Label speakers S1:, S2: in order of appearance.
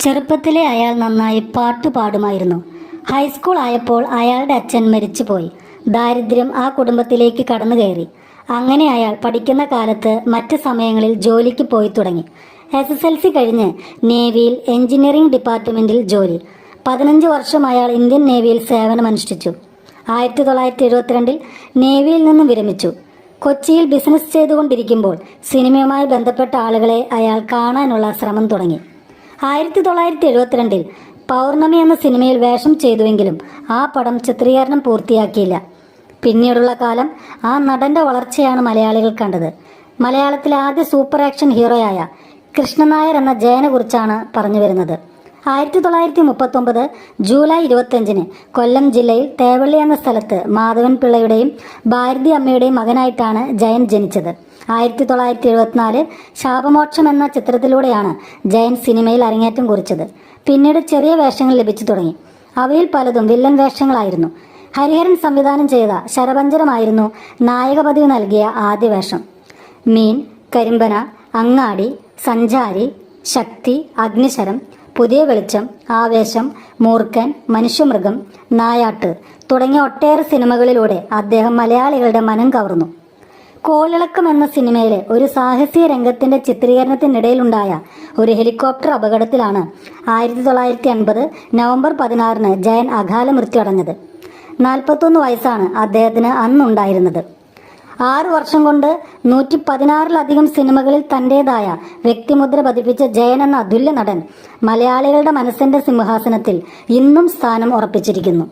S1: ചെറുപ്പത്തിലെ അയാൾ നന്നായി പാട്ട് പാടുമായിരുന്നു. ഹൈസ്കൂൾ ആയപ്പോൾ അയാളുടെ അച്ഛൻ മരിച്ചുപോയി. ദാരിദ്ര്യം ആ കുടുംബത്തിലേക്ക് കടന്നു കയറി. അങ്ങനെ അയാൾ പഠിക്കുന്ന കാലത്ത് മറ്റ് സമയങ്ങളിൽ ജോലിക്ക് പോയി തുടങ്ങി. എസ് എസ് എൽ സി കഴിഞ്ഞ് നേവിയിൽ എഞ്ചിനീയറിംഗ് ഡിപ്പാർട്ട്മെന്റിൽ ജോലി. പതിനഞ്ച് വർഷം അയാൾ ഇന്ത്യൻ നേവിയിൽ സേവനമനുഷ്ഠിച്ചു. ആയിരത്തി തൊള്ളായിരത്തി എഴുപത്തിരണ്ടിൽ നേവിയിൽ നിന്നും വിരമിച്ചു. കൊച്ചിയിൽ ബിസിനസ് ചെയ്തുകൊണ്ടിരിക്കുമ്പോൾ സിനിമയുമായി ബന്ധപ്പെട്ട ആളുകളെ അയാൾ കാണാനുള്ള ശ്രമം തുടങ്ങി. ആയിരത്തി തൊള്ളായിരത്തി എഴുപത്തിരണ്ടിൽ പൗർണമി എന്ന സിനിമയിൽ വേഷം ചെയ്തുവെങ്കിലും ആ പടം ചിത്രീകരണം പൂർത്തിയാക്കിയില്ല. പിന്നീടുള്ള കാലം ആ നടന്റെ വളർച്ചയാണ് മലയാളികൾ കണ്ടത്. മലയാളത്തിലെ ആദ്യ സൂപ്പർ ആക്ഷൻ ഹീറോയായ കൃഷ്ണനായർ എന്ന ജയനെ കുറിച്ചാണ് പറഞ്ഞു വരുന്നത്. ആയിരത്തി തൊള്ളായിരത്തി മുപ്പത്തൊമ്പത് ജൂലൈ ഇരുപത്തഞ്ചിന് കൊല്ലം ജില്ലയിൽ തേവള്ളി എന്ന സ്ഥലത്ത് മാധവൻ പിള്ളയുടെയും ഭാരതി അമ്മയുടെയും മകനായിട്ടാണ് ജയൻ ജനിച്ചത്. ആയിരത്തി തൊള്ളായിരത്തി എഴുപത്തിനാല് ശാപമോക്ഷം എന്ന ചിത്രത്തിലൂടെയാണ് ജയൻ സിനിമയിൽ അരങ്ങേറ്റം കുറിച്ചത്. പിന്നീട് ചെറിയ വേഷങ്ങൾ ലഭിച്ചു തുടങ്ങി. അവയിൽ പലതും വില്ലൻ വേഷങ്ങളായിരുന്നു. ഹരിഹരൻ സംവിധാനം ചെയ്ത ശരപഞ്ചരമായിരുന്നു നായക പദവി നൽകിയ ആദ്യ വേഷം. മീൻ കരിമ്പന അങ്ങാടി സഞ്ചാരി ശക്തി അഗ്നിശരം പുതിയ വെളിച്ചം ആവേശം മൂർഖൻ മനുഷ്യമൃഗം നായാട്ട് തുടങ്ങിയ ഒട്ടേറെ സിനിമകളിലൂടെ അദ്ദേഹം മലയാളികളുടെ മനം കവർന്നു. കോളിളക്കം എന്ന സിനിമയിലെ ഒരു സാഹസിക രംഗത്തിന്റെ ചിത്രീകരണത്തിനിടയിലുണ്ടായ ഒരു ഹെലികോപ്റ്റർ അപകടത്തിലാണ് ആയിരത്തി തൊള്ളായിരത്തി അൻപത് നവംബർ പതിനാറിന് ജയൻ അകാല മൃത്യു നാൽപ്പത്തൊന്ന് വയസ്സാണ് അദ്ദേഹത്തിന് അന്നുണ്ടായിരുന്നത്. ആറു വർഷം കൊണ്ട് നൂറ്റി പതിനാറിലധികം സിനിമകളിൽ തന്റേതായ വ്യക്തിമുദ്ര പതിപ്പിച്ച ജയൻ എന്ന അതുല്യ നടൻ മലയാളികളുടെ മനസ്സിന്റെ സിംഹാസനത്തിൽ ഇന്നും സ്ഥാനം ഉറപ്പിച്ചിരിക്കുന്നു.